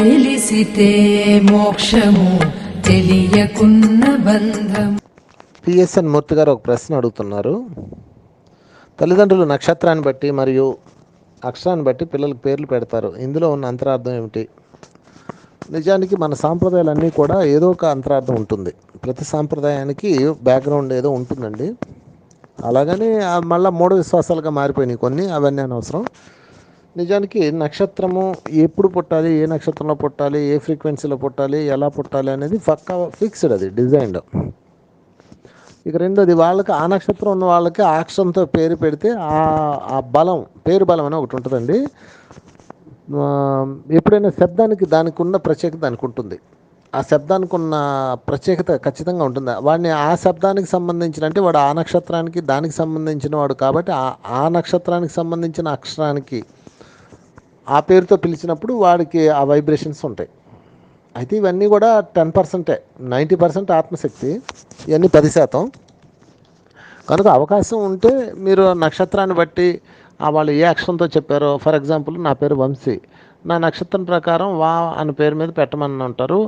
తెలిసితే మోక్షము తెలియకున్న బంధం పిఎస్ఎన్ మూర్తి గారు ఒక ప్రశ్న అడుగుతున్నారు. తల్లిదండ్రులు నక్షత్రాన్ని బట్టి మరియు అక్షరాన్ని బట్టి పిల్లలకు పేర్లు పెడతారు. ఇందులో ఉన్న అంతరార్థం ఏమిటి? నిజానికి మన సాంప్రదాయాలన్నీ కూడా ఏదో ఒక అంతరార్థం ఉంటుంది. ప్రతి సాంప్రదాయానికి బ్యాక్గ్రౌండ్ ఏదో ఉంటుందండి. అలాగని మళ్ళీ మూఢ విశ్వాసాలుగా మారిపోయినాయి కొన్ని అవన్నీ అనవసరం. నిజానికి నక్షత్రము ఎప్పుడు పుట్టాలి ఏ నక్షత్రంలో పుట్టాలి ఏ ఫ్రీక్వెన్సీలో పుట్టాలి ఎలా పుట్టాలి అనేది పక్కా ఫిక్స్డ్ అది డిజైన్డ్. ఇక రెండోది వాళ్ళకి ఆ నక్షత్రం ఉన్న వాళ్ళకి ఆ అక్షరంతో పేరు పెడితే ఆ ఆ బలం పేరు బలం అని ఒకటి ఉంటుందండి. ఎప్పుడైనా శబ్దానికి దానికి ఉన్న ప్రత్యేకత దానికి ఉంటుంది. ఆ శబ్దానికి ఉన్న ప్రత్యేకత ఖచ్చితంగా ఉంటుంది? వాడిని ఆ శబ్దానికి సంబంధించిన అంటే వాడు ఆ నక్షత్రానికి దానికి సంబంధించిన వాడు కాబట్టి ఆ ఆ నక్షత్రానికి సంబంధించిన అక్షరానికి ఆ పేరుతో పిలిచినప్పుడు వాడికి ఆ వైబ్రేషన్స్ ఉంటాయి. అయితే ఇవన్నీ కూడా టెన్ పర్సెంటే నైంటీ పర్సెంట్ ఆత్మశక్తి ఇవన్నీ పది శాతం. కనుక అవకాశం ఉంటే మీరు నక్షత్రాన్ని బట్టి ఆ వాళ్ళు ఏ అక్షరంతో చెప్పారో ఫర్ ఎగ్జాంపుల్ నా పేరు వంశీ నా నక్షత్రం ప్రకారం వా అని పేరు మీద పెట్టమని అంటారు.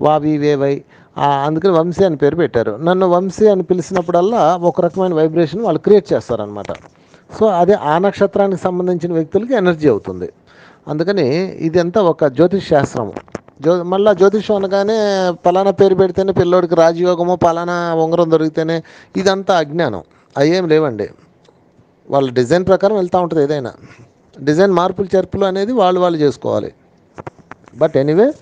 వా వివేవై ఆ, అందుకని వంశీ అని పేరు పెట్టారు. నన్ను వంశీ అని పిలిచినప్పుడల్లా ఒక రకమైన వైబ్రేషన్ వాళ్ళు క్రియేట్ చేస్తారనమాట సో అదే ఆ నక్షత్రానికి సంబంధించిన వ్యక్తులకి ఎనర్జీ అవుతుంది. అందుకని ఇదంతా ఒక జ్యోతిష్ శాస్త్రము. జ్యో మళ్ళీ జ్యోతిషం అనగానే పలానా పేరు పెడితేనే పిల్లోడికి రాజయోగము పలానా ఉంగరం దొరికితేనే ఇదంతా అజ్ఞానం. అయ్యేం లేవండి. వాళ్ళ డిజైన్ ప్రకారం వెళ్తూ ఉంటుంది ఏదైనా. డిజైన్ మార్పులు చేర్పులు అనేది వాళ్ళు వాళ్ళు చేసుకోవాలి. బట్ ఎనీవే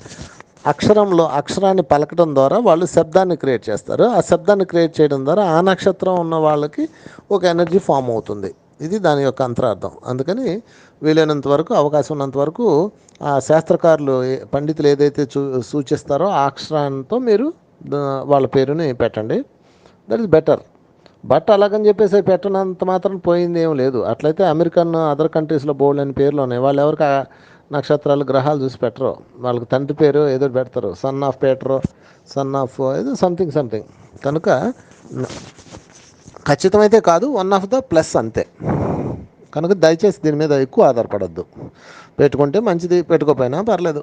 అక్షరంలో అక్షరాన్ని పలకడం ద్వారా వాళ్ళు శబ్దాన్ని క్రియేట్ చేస్తారు. ఆ శబ్దాన్ని క్రియేట్ చేయడం ద్వారా ఆ నక్షత్రం ఉన్న వాళ్ళకి ఒక ఎనర్జీ ఫామ్ అవుతుంది. ఇది దాని యొక్క అంతరార్థం. అందుకని వీలైనంత వరకు అవకాశం ఉన్నంత వరకు ఆ శాస్త్రకారులు ఏ- పండితులు ఏదైతే చూ సూచిస్తారో ఆ అక్షరాంతో మీరు వాళ్ళ పేరుని పెట్టండి. That is better. బట్ అలాగని చెప్పేసి పెట్టనంత మాత్రం పోయింది ఏం లేదు. అట్లయితే అమెరికన్ అదర్ కంట్రీస్లో బోల్డ్ అని పేర్లు ఉన్నాయి. వాళ్ళు ఎవరికి ఆ నక్షత్రాలు గ్రహాలు చూసి పెట్టరు. వాళ్ళకి తండ్రి పేరు ఏదో పెడతారు. Son of Peter son of ఏదో సంథింగ్ సంథింగ్. కనుక ఖచ్చితమైతే కాదు వన్ ఆఫ్ ద ప్లస్ అంతే. కనుక దయచేసి దీని మీద ఎక్కువ ఆధారపడద్దు. పెట్టుకుంటే మంచిది పెట్టుకోపోయినా పర్లేదు.